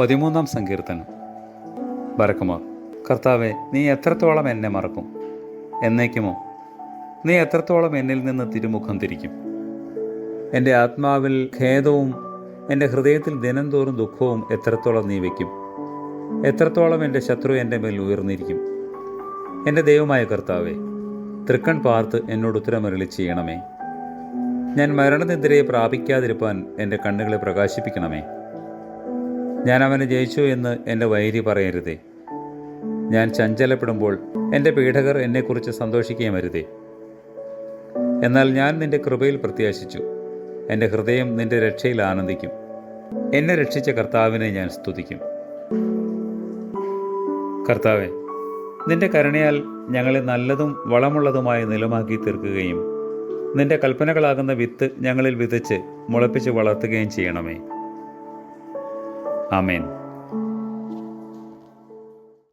പതിമൂന്നാം സങ്കീർത്തനം. ബരക്കുമാർ കർത്താവെ നീ എത്രത്തോളം എന്നെ മറക്കും? എന്നേക്കുമോ? നീ എത്രത്തോളം എന്നിൽ നിന്ന് തിരുമുഖം തിരിക്കും? എന്റെ ആത്മാവിൽ ഖേദവും എന്റെ ഹൃദയത്തിൽ ദിനംതോറും ദുഃഖവും എത്രത്തോളം നീ വയ്ക്കും? എത്രത്തോളം എന്റെ ശത്രു എന്റെ മേൽ ഉയർന്നിരിക്കും? എന്റെ ദൈവമായ കർത്താവെ തൃക്കൺ പാർത്ത് എന്നോട് ഉത്തരമരളി ചെയ്യണമേ. ഞാൻ മരണനിദ്രയെ പ്രാപിക്കാതിരിപ്പാൻ എന്റെ കണ്ണുകളെ പ്രകാശിപ്പിക്കണമേ. ഞാൻ അവനെ ജയിച്ചു എന്ന് എന്റെ വൈരി പറയരുതേ. ഞാൻ ചഞ്ചലപ്പെടുമ്പോൾ എന്റെ പീഡകർ എന്നെക്കുറിച്ച് സന്തോഷിക്കുകയും അരുതേ. എന്നാൽ ഞാൻ നിന്റെ കൃപയിൽ പ്രത്യാശിച്ചു. എന്റെ ഹൃദയം നിന്റെ രക്ഷയിൽ ആനന്ദിക്കും. എന്നെ രക്ഷിച്ച കർത്താവിനെ ഞാൻ സ്തുതിക്കും. കർത്താവെ നിന്റെ കരുണയാൽ ഞങ്ങളെ നല്ലതും വളമുള്ളതുമായി നിലമാക്കി തീർക്കുകയും നിന്റെ കൽപ്പനകളാകുന്ന വിത്ത് ഞങ്ങളിൽ വിതച്ച് മുളപ്പിച്ച് വളർത്തുകയും ചെയ്യണമേ. Amen.